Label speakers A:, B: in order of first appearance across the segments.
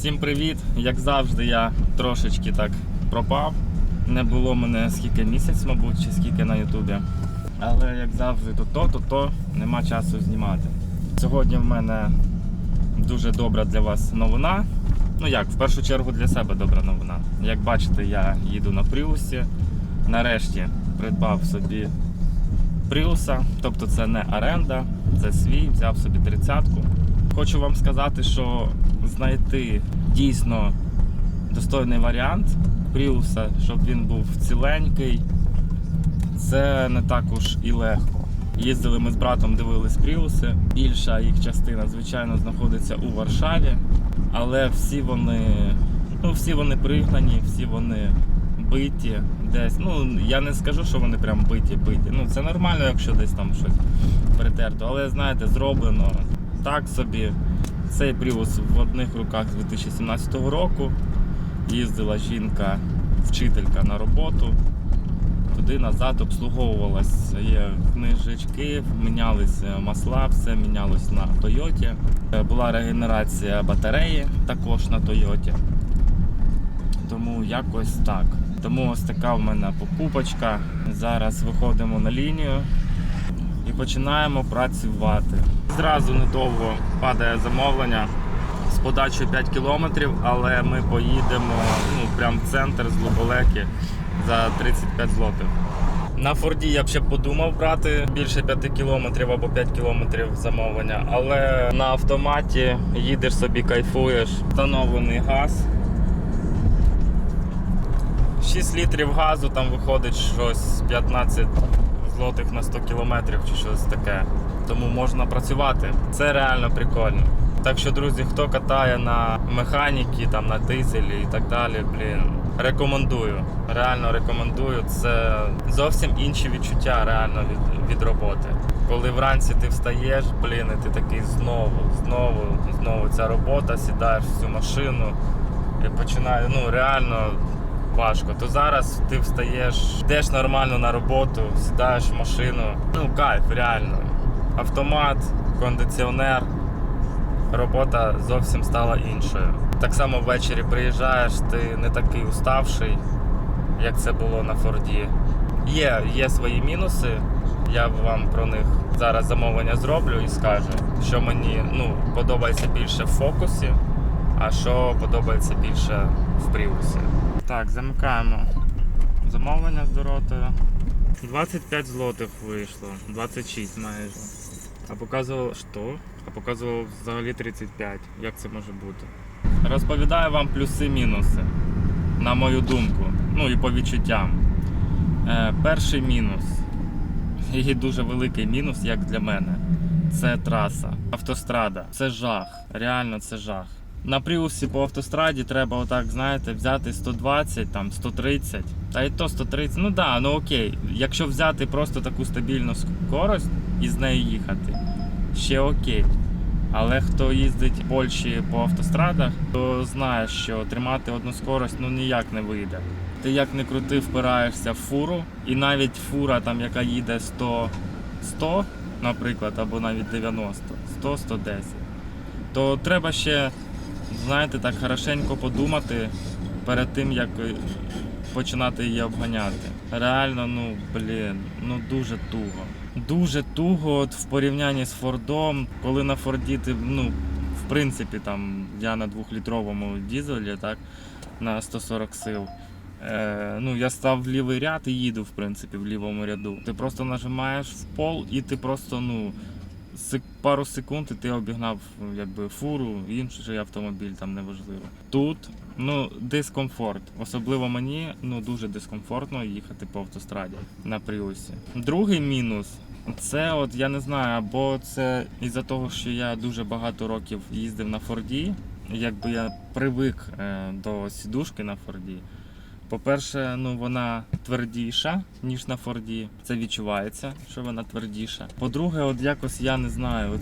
A: Всім привіт! Як завжди, я трошечки так пропав. Не було мене скільки місяць, мабуть, чи скільки на Ютубі. Але як завжди, то то, то то нема часу знімати. Сьогодні в мене дуже добра для вас новина. Ну як, в першу чергу для себе добра новина. Як бачите, я їду на Пріусі. Нарешті придбав собі Пріуса, тобто це не оренда, це свій, взяв собі тридцятку. Хочу вам сказати, що знайти дійсно достойний варіант Пріуса, щоб він був ціленький, це не так уж і легко. Їздили ми з братом, дивились Пріуси. Більша їх частина, звичайно, знаходиться у Варшаві, але всі вони, ну, всі вони пригнані, всі вони биті десь. Ну, я не скажу, що вони прям биті, биті. Ну, це нормально, якщо десь там щось притерто, але знаєте, зроблено так собі. Цей Prius в одних руках з 2017 року. Їздила жінка, вчителька на роботу. Туди назад обслуговувалась. Є книжечки, мінялись масла, все мінялось на Тойоті. Була регенерація батареї також на Тойоті. Тому якось так. Тому ось така в мене покупочка. Зараз виходимо на лінію і починаємо працювати. Зразу недовго падає замовлення з подачою 5 кілометрів, але ми поїдемо ну, прямо в центр з Луболеки за 35 злотих. На Форді я б ще подумав брати більше 5 кілометрів або 5 кілометрів замовлення, але на автоматі їдеш собі, кайфуєш, встановлений газ. 6 літрів газу там виходить щось 15 злотих на 100 кілометрів чи щось таке. Тому можна працювати. Це реально прикольно. Так що, друзі, хто катає на механіки, там на дизелі і так далі, блін, рекомендую. Реально рекомендую. Це зовсім інші відчуття реально від, від роботи. Коли вранці ти встаєш, блін, і ти такий знову, знову, знову ця робота, сідаєш в цю машину і починає, ну реально важко. То зараз ти встаєш, йдеш нормально на роботу, сідаєш в машину. Ну, кайф, реально. Автомат, кондиціонер, робота зовсім стала іншою. Так само ввечері приїжджаєш, ти не такий уставший, як це було на Форді. Є, є свої мінуси. Я вам про них зараз замовлення зроблю і скажу, що мені ну, подобається більше в фокусі, а що подобається більше в пріусі. Так, замикаємо замовлення з Доротою. 25 злотих вийшло, 26 майже. А показував що? А показував взагалі 35. Як це може бути? Розповідаю вам плюси-мінуси, на мою думку. Ну і по відчуттям. Е, перший мінус. І дуже великий мінус, як для мене. Це траса, автострада. Це жах. Реально це жах. На пріусі по автостраді треба отак, знаєте, взяти 120, там 130, та і то 130, ну да, ну окей. Якщо взяти просто таку стабільну скорость і з нею їхати, ще окей. Але хто їздить в Польщі по автострадах, то знає, що тримати одну скорость ну ніяк не вийде. Ти як не крути, впираєшся в фуру, і навіть фура, там, яка їде 100, 100, наприклад, або навіть 90, 100, 110, то треба ще знаєте, так хорошенько подумати перед тим, як е, починати її обганяти. Реально, ну блін, ну дуже туго. Дуже туго от в порівнянні з Фордом, коли на Форді ти, ну, в принципі, там я на двохлітровому дізелі, так, на 140 сил. Е, ну, я став в лівий ряд і їду, в принципі, в лівому ряду. Ти просто нажимаєш в пол і ти просто, ну, пару секунд і ти обігнав якби фуру, інший автомобіль, там неважливо. Тут ну дискомфорт. Особливо мені ну дуже дискомфортно їхати по автостраді на пріусі. Другий мінус. Це от я не знаю, або це із-за того, що я дуже багато років їздив на Форді, якби я привик е, до сідушки на Форді. По-перше, ну вона твердіша, ніж на Форді. Це відчувається, що вона твердіша. По-друге, от якось я не знаю, от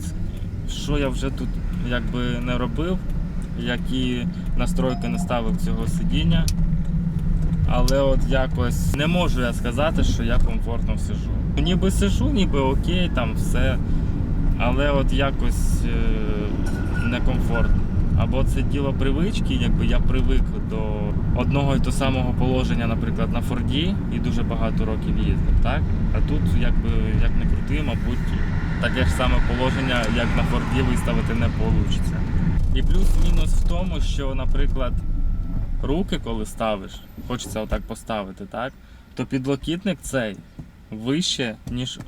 A: що я вже тут якби не робив, які настройки не ставив цього сидіння. Але от якось не можу я сказати, що я комфортно сижу. Ніби сижу, ніби окей, там все. Але от якось е, некомфортно. Або це діло привички, якби я привик до одного і того самого положення, наприклад, на Форді і дуже багато років їздив, так? А тут, якби як не крути, мабуть, таке ж саме положення, як на Форді, виставити не вийде. І плюс-мінус в тому, що, наприклад, руки, коли ставиш, хочеться отак поставити, так? То підлокітник цей вище, ніж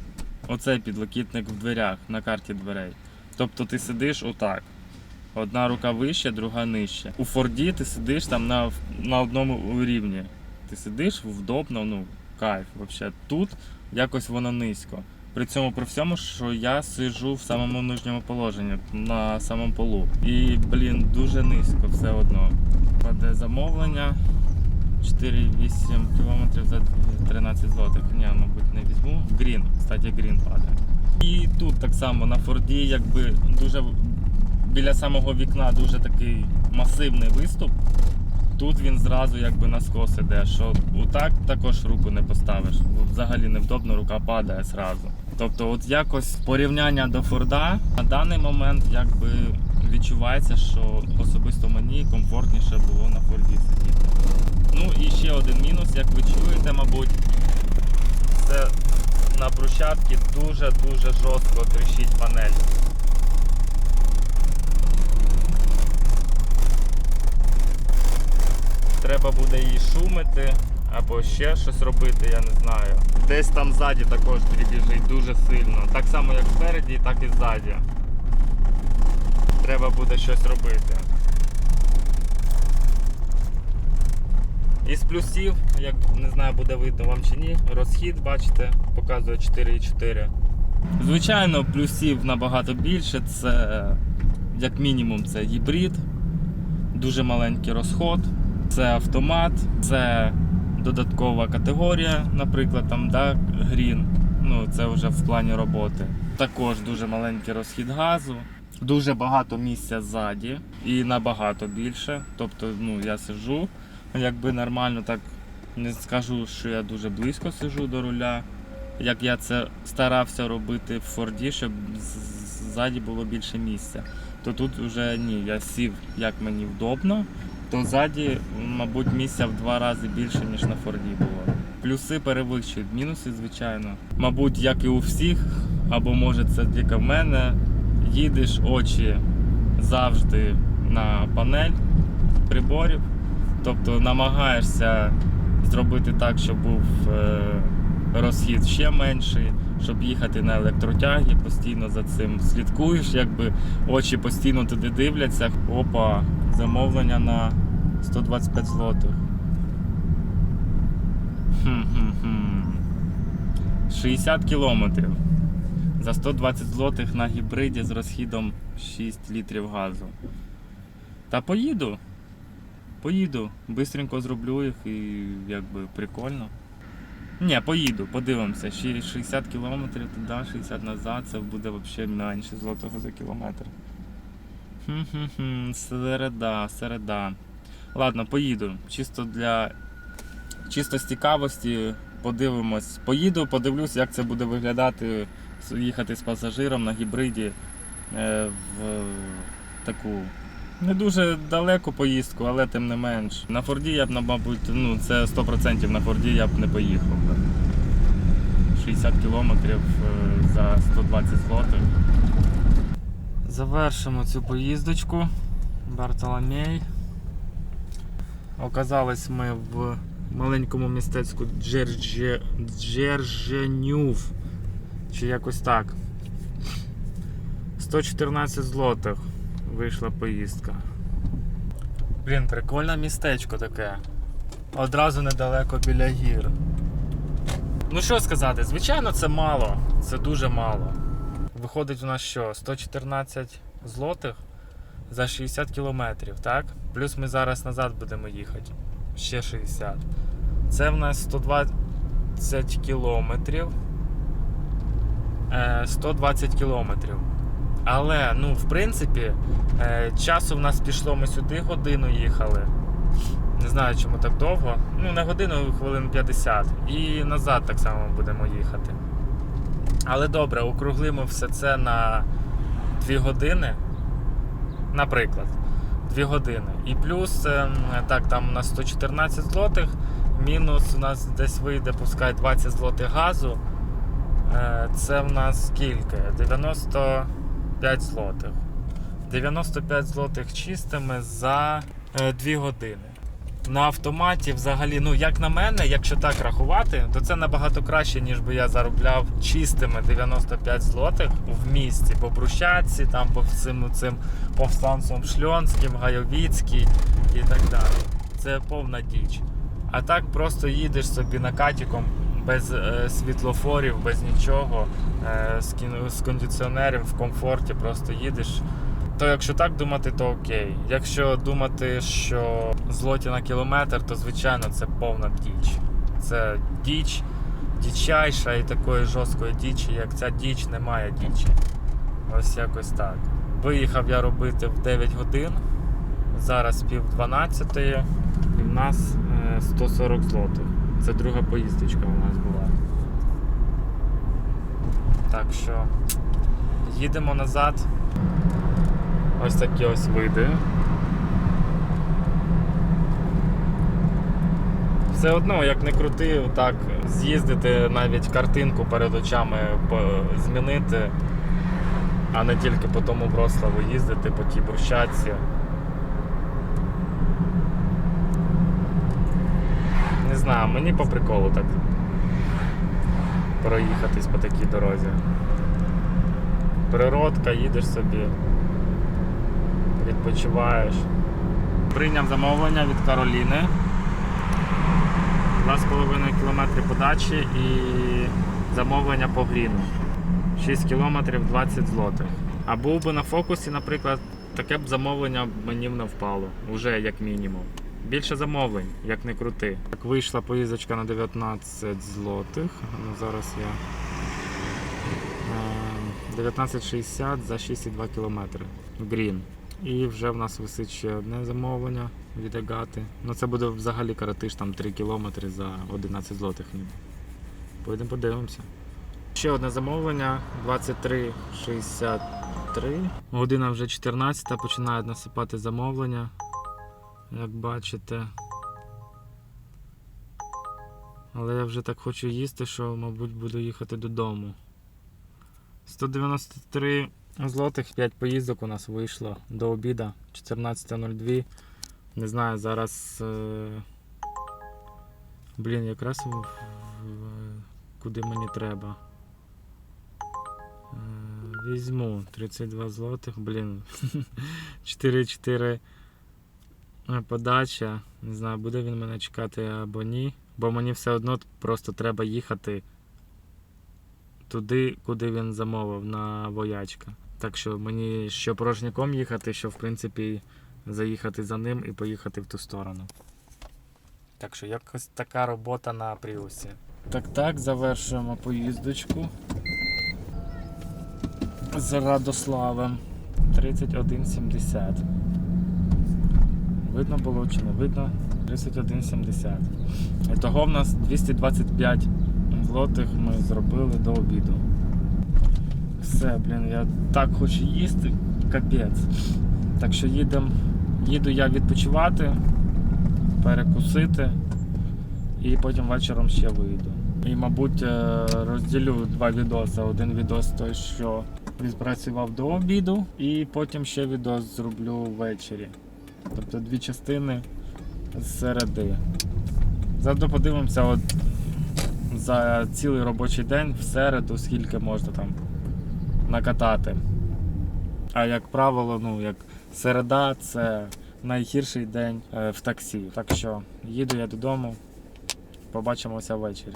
A: оцей підлокітник в дверях на карті дверей. Тобто ти сидиш отак. Одна рука вище, друга нижче. У Форді ти сидиш там на, на одному рівні. Ти сидиш вдобно, ну, кайф взагалі. Тут якось воно низько. При цьому при всьому, що я сиджу в самому нижньому положенні, на самому полу. І, блін, дуже низько все одно. Паде замовлення. 4,8 км за 13 злотих. Ні, мабуть, не візьму. Грін, кстати, грін падає. І тут так само на Форді, якби дуже біля самого вікна дуже такий масивний виступ. Тут він зразу якби на скос іде, що отак також руку не поставиш. Взагалі невдобно, рука падає зразу. Тобто, от якось порівняння до Форда на даний момент якби відчувається, що особисто мені комфортніше було на Форді сидіти. Ну і ще один мінус, як ви чуєте, мабуть, це на брусчатці дуже-дуже жорстко тріщить панель. Треба буде її шумити або ще щось робити, я не знаю. Десь там ззаді також дрібіжить дуже сильно. Так само як спереді, так і ззаді. Треба буде щось робити. Із плюсів, як не знаю, буде видно вам чи ні, розхід, бачите, показує 4,4. Звичайно, плюсів набагато більше. Це як мінімум це гібрид, дуже маленький розход, це автомат, це додаткова категорія, наприклад, там да, грін. Ну, це вже в плані роботи. Також дуже маленький розхід газу, дуже багато місця ззаді і набагато більше. Тобто, ну, я сижу, якби нормально так не скажу, що я дуже близько сижу до руля. Як я це старався робити в Форді, щоб ззаді було більше місця. То тут вже ні, я сів як мені вдобно, то ззаді, мабуть, місця в два рази більше, ніж на Форді було. Плюси перевищують мінуси, звичайно. Мабуть, як і у всіх, або може це тільки в мене. Їдеш очі завжди на панель приборів, тобто намагаєшся зробити так, щоб був е, розхід ще менший, щоб їхати на електротягі, постійно за цим слідкуєш, якби очі постійно туди дивляться. Опа, замовлення на 125 злотих. Хм-хм-хм. 60 кілометрів. За 120 злотих на гібриді з розхідом 6 літрів газу. Та поїду. Поїду. Бистренько зроблю їх і якби прикольно. Ні, поїду, подивимося. 60 кілометрів туди, 60 назад, це буде взагалі менше злотого за кілометр. Середа, середа. Ладно, поїду. Чисто для чисто з цікавості подивимось. Поїду, подивлюсь, як це буде виглядати їхати з пасажиром на гібриді е, в таку не дуже далеку поїздку, але тим не менш. На Форді я б, мабуть, ну це 100% на Форді я б не поїхав. 60 кілометрів е, за 120 злотих. Завершимо цю поїздочку. Бартоломей. Оказались ми в маленькому містечку Джерже... Джерженюв. Чи якось так. 114 злотих вийшла поїздка. Блін, прикольне містечко таке. Одразу недалеко біля гір. Ну що сказати, звичайно, це мало. Це дуже мало. Виходить у нас що? 114 злотих за 60 кілометрів, так? Плюс ми зараз назад будемо їхати. Ще 60. Це в нас 120 кілометрів. Е, 120 кілометрів. Але, ну, в принципі, е, часу в нас пішло, ми сюди годину їхали. Не знаю, чому так довго. Ну, не годину, хвилин 50. І назад так само будемо їхати. Але добре, округлимо все це на 2 години. Наприклад. 2 години. І плюс, ем, так, там на 114 злотих, мінус у нас десь вийде, пускай 20 злотих газу. Е, Це в нас скільки? 95 злотих. 95 злотих чистими за 2 години. На автоматі, взагалі, ну як на мене, якщо так рахувати, то це набагато краще, ніж би я заробляв чистими 95 злотих в місті по Брущатці, там по всім цим повстанцям Шльонським, Гайовіцький і так далі. Це повна діч. А так просто їдеш собі накатіком без е, світлофорів, без нічого, е, з, кондиціонером в комфорті, просто їдеш. То якщо так думати, то окей. Якщо думати, що злоті на кілометр, то звичайно це повна діч. Це діч, дічайша і такої жорсткої дічі, як ця діч, немає дічі. Ось якось так. Виїхав я робити в 9 годин. Зараз пів 12 і в нас е, 140 злотих. Це друга поїздочка у нас була. Так що їдемо назад. Ось такі ось види. Все одно, як не крути, так з'їздити навіть картинку перед очами змінити, а не тільки по тому Вроцлаву їздити, по тій брущатці. Знаю, мені по приколу так проїхатись по такій дорозі. Природка, їдеш собі відпочиваєш. Прийняв замовлення від Кароліни. 2,5 км подачі і замовлення по гріну. 6 км 20 злотих. А був би на фокусі, наприклад, таке б замовлення мені б не впало, уже як мінімум. Більше замовлень, як не крути. Так вийшла поїздочка на 19 злотих. Ну, зараз я. е, 19,60 за 6,2 км. Грін. І вже в нас висить ще одне замовлення від Агати. Ну це буде взагалі каратиш там 3 кілометри за 11 злотих. ніби. Пойдемо подивимося. Ще одне замовлення 23,63. Година вже 14, починають насипати замовлення. Як бачите. Але я вже так хочу їсти, що, мабуть, буду їхати додому. 193 злотих 5 поїздок у нас вийшло до обіда 14.02. Не знаю, зараз. Е... Блін, якраз куди мені треба. Е... Візьму 32 злотих, блін. 4-4 подача. Не знаю, буде він мене чекати або ні. Бо мені все одно просто треба їхати туди, куди він замовив на воячка. Так що мені що порожняком їхати, що в принципі заїхати за ним і поїхати в ту сторону. Так що якось така робота на Пріусі. Так так, завершуємо поїздочку з Радославем 31,70. Видно було чи не видно? 31,70. І того в нас 225 злотих ми зробили до обіду. Все, блін, я так хочу їсти, капець. Так що їдем, їду я відпочивати, перекусити і потім вечором ще вийду. І, мабуть, е, розділю два відоси. Один відос той, що відпрацював до обіду, і потім ще відос зроблю ввечері. Тобто дві частини з середи. Заодно подивимося от за цілий робочий день в середу, скільки можна там накатати. А як правило, ну як середа це найгірший день е, в таксі. Так що їду я додому, побачимося ввечері.